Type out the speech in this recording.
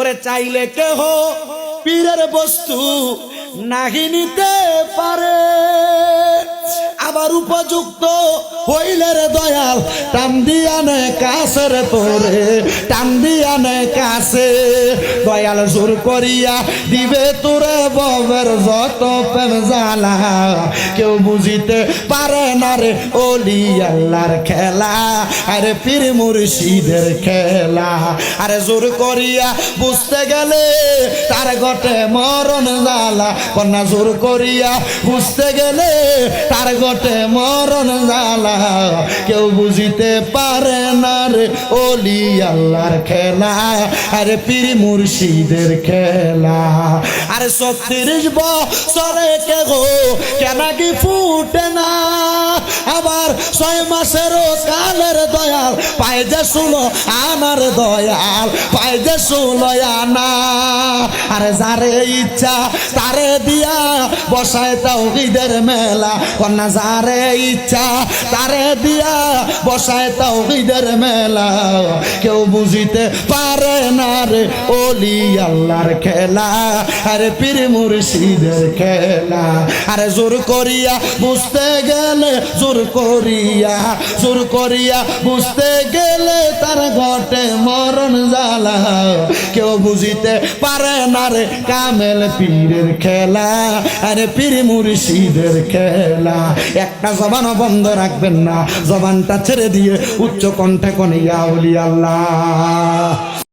ওরে চাইলে কেহ পীরের বস্তু নাহি নিতে পারে। উপযুক্ত হইলে রে দয়াল, টান দিয়া নে কাছে রে তোরে, টান দিয়া নে কাছে। দয়াল জোর করিয়া দিবে তোরে ববের যত প্রেম জ্বালা। কেউ বুঝিতে পারে না রে ওলি আল্লাহর খেলা, আরে পীর মুর্শিদের খেলা। আরে জোর করিয়া বুঝতে গেলে তার গটে মরণ জ্বালা। কন্যা জোর করিয়া বুঝতে গেলে তার গটে মরণ জ্বালা কেউ বুঝিতে পারে না রে ওলি আল্লাহর খেলা। আরে পীর মুর্শিদের খেলা। আরে ছত্রিশ বছরে কে গো? কেন কি ফুটে না? আবার ছয় মাসেরও কালের দয়াল শুনো, আমার দয়াল যে শুনো আনা আরে যারে ইচ্ছা, তারে দিয়া বসায় তাও ঈদের মেলা। কন্যা, যারে ইচ্ছা, তারে দিয়া বসায় তাও ঈদের মেলা। কেউ বুঝিতে পারে না রে ওলি আল্লাহর খেলা, আরে পীর মুর্শিদের খেলা। আরে জোর করিয়া বুঝতে গেলে, জোর করিয়া জোর করিয়া বুঝতে গেলে তার ঘটে মরণ জ্বালা। কেউ বুঝিতে পারে না রে কামেল পীরের খেলা, আরে পীর মুর্শিদের খেলা। একটা জবান বন্ধ রাখবেন না, জবানটা ছেড়ে দিয়ে উচ্চ কণ্ঠে কনিয়া উলি আল্লাহ।